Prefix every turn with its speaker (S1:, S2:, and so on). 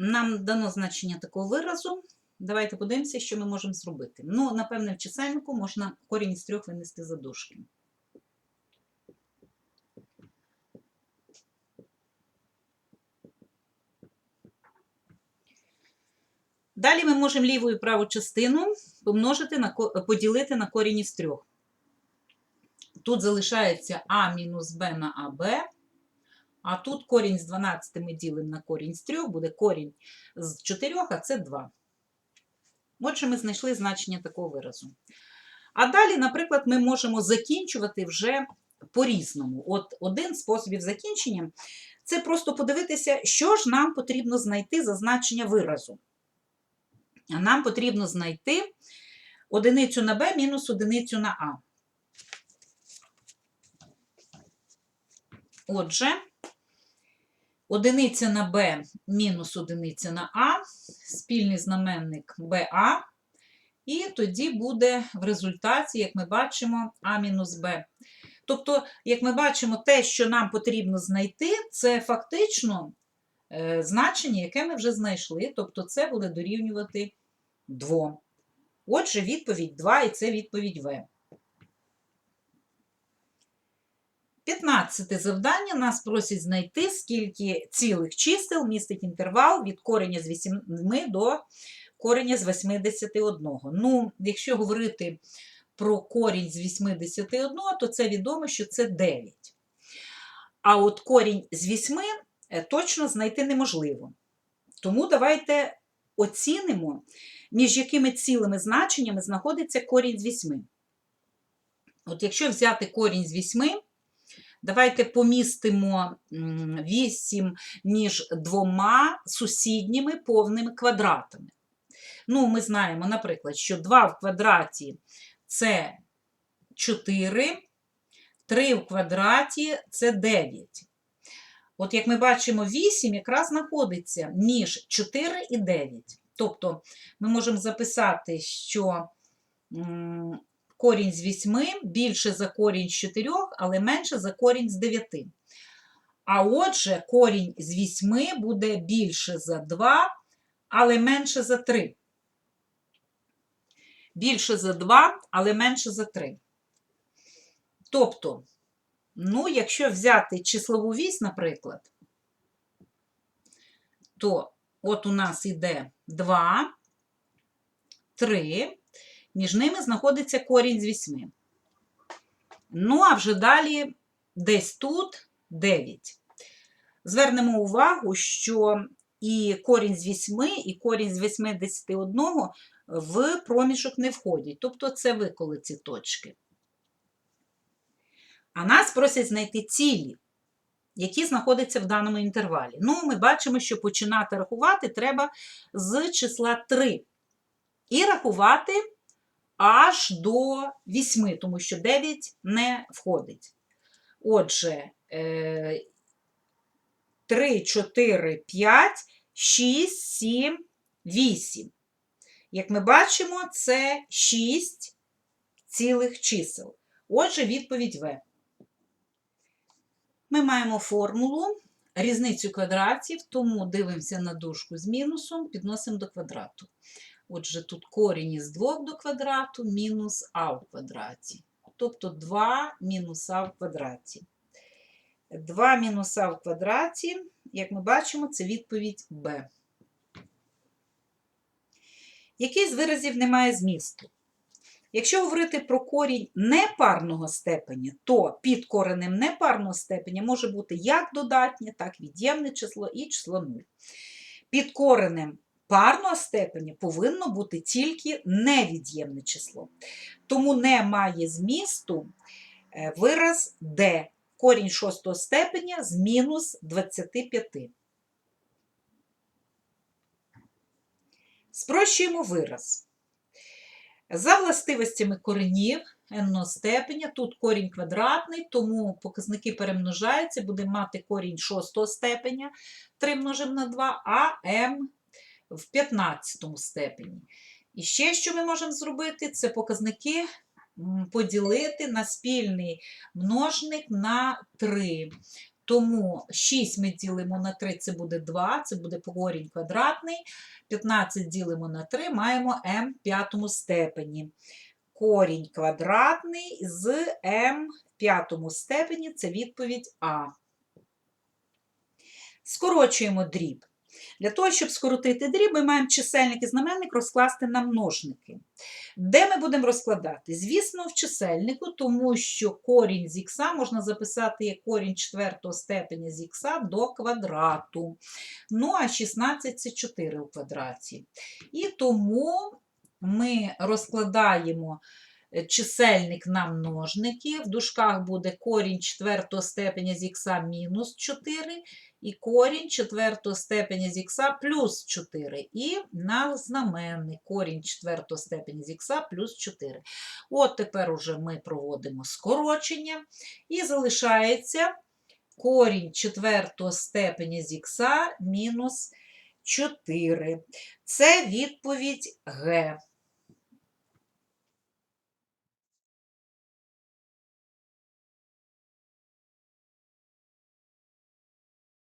S1: Нам дано значення такого виразу. Давайте подивимося, що ми можемо зробити. Ну, напевне, в чисельнику можна корінь із трьох винести за дужки. Далі ми можемо ліву і праву частину помножити на, поділити на корінь із трьох. Тут залишається а мінус b на аб, а тут корінь з 12 ми ділимо на корінь з 3, буде корінь з 4, а це 2. Отже, ми знайшли значення такого виразу. А далі, наприклад, ми можемо закінчувати вже по-різному. От один з способів закінчення це просто подивитися, що ж нам потрібно знайти за значення виразу. Нам потрібно знайти одиницю на b мінус одиницю на а. Отже, одиниця на b мінус одиниця на а, спільний знаменник ba, і тоді буде в результаті, як ми бачимо, а мінус b. Тобто, як ми бачимо, те, що нам потрібно знайти, це фактично е, значення, яке ми вже знайшли, тобто це буде дорівнювати 2. Отже, відповідь 2 і це відповідь В. 15 завдання нас просять знайти, скільки цілих чисел містить інтервал від кореня з 8 до кореня з 81. Ну, якщо говорити про корінь з 81, то це відомо, що це 9. А от корінь з 8 е, точно знайти неможливо. Тому давайте оцінимо, між якими цілими значеннями знаходиться корінь з 8. От якщо взяти корінь з 8, давайте помістимо 8 між двома сусідніми повними квадратами. Ну, ми знаємо, наприклад, що 2 в квадраті це 4, 3 в квадраті це 9. От як ми бачимо, 8 якраз знаходиться між 4 і 9. Тобто ми можемо записати, що корінь з 8 більше за корінь з 4, але менше за корінь з 9. А отже, корінь з 8 буде більше за 2, але менше за 3. Більше за 2, але менше за 3. Тобто, ну, якщо взяти числову вісь, наприклад, то от у нас іде 2, 3, між ними знаходиться корінь з 8. Ну, а вже далі десь тут 9. Звернемо увагу, що і корінь з 8, і корінь з 81 в проміжок не входять. Тобто це виколиці точки. А нас просять знайти цілі, які знаходяться в даному інтервалі. Ну, ми бачимо, що починати рахувати треба з числа 3. І рахувати аж до 8, тому що 9 не входить. Отже, 3, 4, 5, 6, 7, 8. Як ми бачимо, це 6 цілих чисел. Отже, відповідь В. Ми маємо формулу різницю квадратів, тому дивимося на дужку з мінусом, підносимо до квадрату. Отже, тут корінь із 2 до квадрату мінус а в квадраті. Тобто 2 мінус а в квадраті. 2 мінус а в квадраті, як ми бачимо, це відповідь Б. Який з виразів не має змісту? Якщо говорити про корінь непарного степеня, то під коренем непарного степеня може бути як додатнє, так і від'ємне число і число 0. Під коренем парного степеня повинно бути тільки невід'ємне число. Тому не має змісту е, вираз d, корінь шостого степеня з мінус 25. Спрощуємо вираз. За властивостями коренів n степеня, тут корінь квадратний, тому показники перемножаються, будемо мати корінь шостого степеня, 3 множимо на 2, а m в 15 степені. І ще, що ми можемо зробити, це показники поділити на спільний множник на 3. Тому 6 ми ділимо на 3, це буде 2, це буде корінь квадратний. 15 ділимо на 3, маємо m в п'ятому степені. Корінь квадратний з m в п'ятому степені це відповідь А. Скорочуємо дріб. Для того, щоб скоротити дріб, ми маємо чисельник і знаменник розкласти на множники. Де ми будемо розкладати? Звісно, в чисельнику, тому що корінь з х можна записати як корінь четвертого степеня з х до квадрату. Ну, а 16 це 4 у квадраті. І тому ми розкладаємо е, чисельник на множники. В дужках буде корінь четвертого степеня з х мінус 4 і корінь четвертого степеня з х плюс 4. І на знаменник корінь четвертого степеня з х плюс 4. От тепер уже ми проводимо скорочення. І залишається корінь четвертого степеня з х мінус 4. Це відповідь Г.